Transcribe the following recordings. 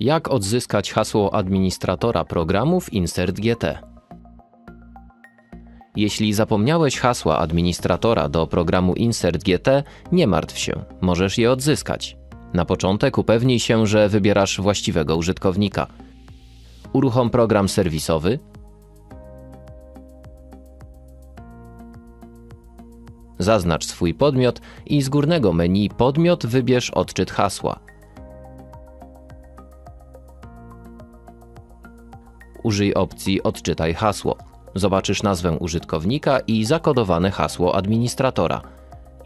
Jak odzyskać hasło administratora programu w Insert GT? Jeśli zapomniałeś hasła administratora do programu Insert GT, nie martw się, możesz je odzyskać. Na początek upewnij się, że wybierasz właściwego użytkownika. Uruchom program serwisowy. Zaznacz swój podmiot i z górnego menu Podmiot wybierz odczyt hasła. Użyj opcji Odczytaj hasło. Zobaczysz nazwę użytkownika i zakodowane hasło administratora.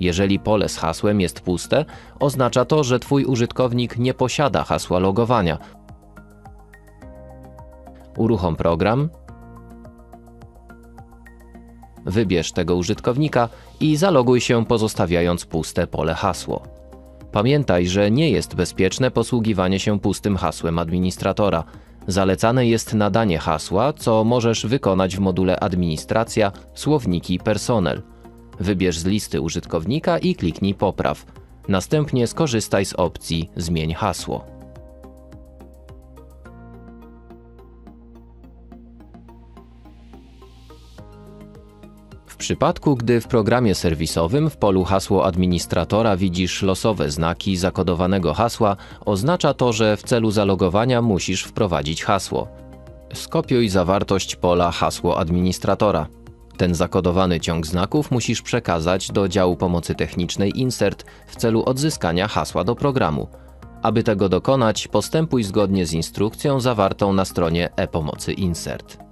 Jeżeli pole z hasłem jest puste, oznacza to, że Twój użytkownik nie posiada hasła logowania. Uruchom program. Wybierz tego użytkownika i zaloguj się pozostawiając puste pole hasło. Pamiętaj, że nie jest bezpieczne posługiwanie się pustym hasłem administratora. Zalecane jest nadanie hasła, co możesz wykonać w module Administracja, słowniki personel. Wybierz z listy użytkownika i kliknij Popraw. Następnie skorzystaj z opcji Zmień hasło. Przypadku, gdy w programie serwisowym w polu hasło administratora widzisz losowe znaki zakodowanego hasła, oznacza to, że w celu zalogowania musisz wprowadzić hasło. Skopiuj zawartość pola hasło administratora. Ten zakodowany ciąg znaków musisz przekazać do działu pomocy technicznej Insert w celu odzyskania hasła do programu. Aby tego dokonać, postępuj zgodnie z instrukcją zawartą na stronie e-pomocy Insert.